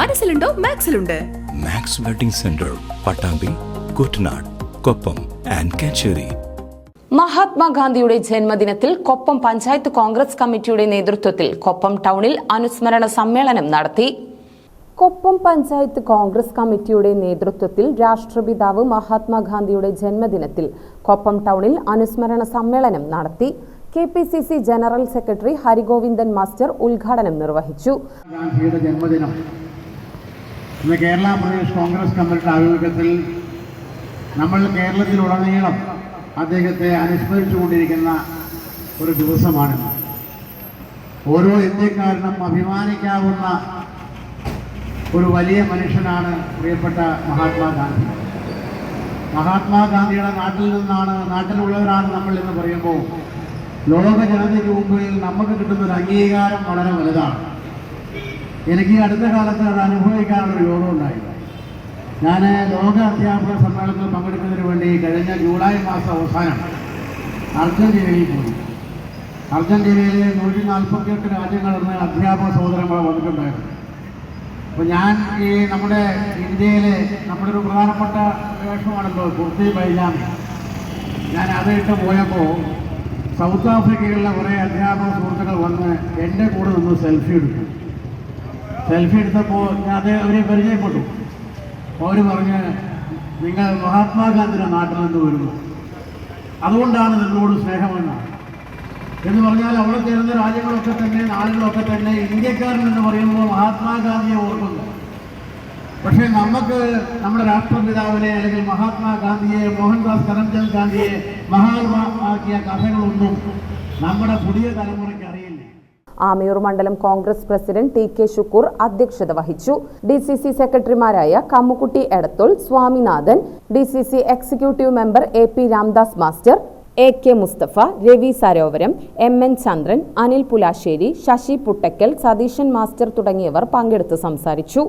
മനസ്സിലുണ്ടോ? മാക്സിലുണ്ട്. Max wedding centre Pattambi Kuttanad Koppam and Kacheri. മഹാത്മാഗാന്ധിയുടെ ജന്മദിനത്തിൽ കൊപ്പം പഞ്ചായത്ത് കോൺഗ്രസ് കമ്മിറ്റിയുടെ നേതൃത്വത്തിൽ കൊപ്പം ടൗണിൽ അനുസ്മരണ സമ്മേളനം നടത്തി. കൊപ്പം പഞ്ചായത്ത് കോൺഗ്രസ് കമ്മിറ്റിയുടെ നേതൃത്വത്തിൽ രാഷ്ട്രപിതാവ് മഹാത്മാഗാന്ധിയുടെ ജന്മദിനത്തിൽ കൊപ്പം ടൗണിൽ അനുസ്മരണ സമ്മേളനം നടത്തി. K P C C general secretary Harigovindan master ഉദ്ഘാടനം നിർവഹിച്ചു. ഇന്ന് കേരള പ്രദേശ് കോൺഗ്രസ് കമ്മിറ്റിയുടെ ആഭിമുഖ്യത്തിൽ നമ്മൾ കേരളത്തിലുടനീളം അദ്ദേഹത്തെ അനുസ്മരിച്ചുകൊണ്ടിരിക്കുന്ന ഒരു ദിവസമാണിന്ന് ഓരോ ഇന്ത്യക്കാരനും അഭിമാനിക്കാവുന്ന ഒരു വലിയ മനുഷ്യനാണ് പ്രിയപ്പെട്ട മഹാത്മാഗാന്ധി മഹാത്മാഗാന്ധിയുടെ നാട്ടിൽ നിന്നാണ് നാട്ടിലുള്ളവരാണ് നമ്മൾ എന്ന് പറയുമ്പോൾ ലോക ജനതയ്ക്ക് മുമ്പിൽ നമുക്ക് കിട്ടുന്ന ഒരു അംഗീകാരം വളരെ വലുതാണ്. എനിക്ക് അടുത്ത കാലത്ത് അത് അനുഭവിക്കാനുള്ള യോഗം ഉണ്ടായി ഞാൻ ലോക അധ്യാപക സമ്മേളനത്തിൽ പങ്കെടുക്കുന്നതിന് വേണ്ടി കഴിഞ്ഞ ജൂലൈ മാസം അവസാനം അർജന്റീനയിൽ പോയി. അർജന്റീനയിലെ നൂറ്റി നാൽപ്പത്തിയെട്ട് രാജ്യങ്ങളിൽ നിന്ന് അധ്യാപക സഹോദരങ്ങൾ വന്നിട്ടുണ്ടായിരുന്നു. അപ്പോൾ ഞാൻ ഈ നമ്മുടെ ഇന്ത്യയിലെ നമ്മുടെ ഒരു പ്രധാനപ്പെട്ട വേഷമാണല്ലോ കുർത്തി പൈജാമി. ഞാൻ അതിട്ട് പോയപ്പോൾ സൗത്ത് ആഫ്രിക്കയിലുള്ള കുറേ അധ്യാപക സുഹൃത്തുക്കൾ വന്ന് എന്റെ കൂടെ നിന്ന് സെൽഫി എടുത്തു. സെൽഫി എടുത്തപ്പോൾ ഞാൻ അവരെ പരിചയപ്പെട്ടു. അവർ പറഞ്ഞ് നിങ്ങൾ മഹാത്മാഗാന്ധിയുടെ നാട്ടിൽ നിന്ന് വരുന്നു? അതുകൊണ്ടാണ് നിങ്ങളോട് സ്നേഹമെന്ന്. എന്ന് പറഞ്ഞാൽ അവിടെ ചേർന്ന രാജ്യങ്ങളൊക്കെ തന്നെ നാടുകളൊക്കെ തന്നെ ഇന്ത്യക്കാരൻ എന്ന് പറയുമ്പോൾ മഹാത്മാഗാന്ധിയെ ഓർക്കുന്നു. പക്ഷേ നമുക്ക് നമ്മുടെ രാഷ്ട്രപിതാവിനെ അല്ലെങ്കിൽ മഹാത്മാഗാന്ധിയെ മോഹൻദാസ് കരംചന്ദ് ഗാന്ധിയെ മഹാത്മാക്കിയ കഥകളൊന്നും നമ്മുടെ പുതിയ തലമുറയ്ക്ക് അറിയില്ല. ആമയൂർ മണ്ഡലം Congress president T K Shukoor അധ്യക്ഷത വഹിച്ചു. ഡി സി സി സെക്രട്ടറിമാരായ Kammukutty Edathul Swaminathan D C C executive member A P Ramdas master A K Mustafa Ravi Sarovaram M N Chandran Anil Pulassery Sasi Puttakkal Satheesan master തുടങ്ങിയവർ പങ്കെടുത്ത് സംസാരിച്ചു.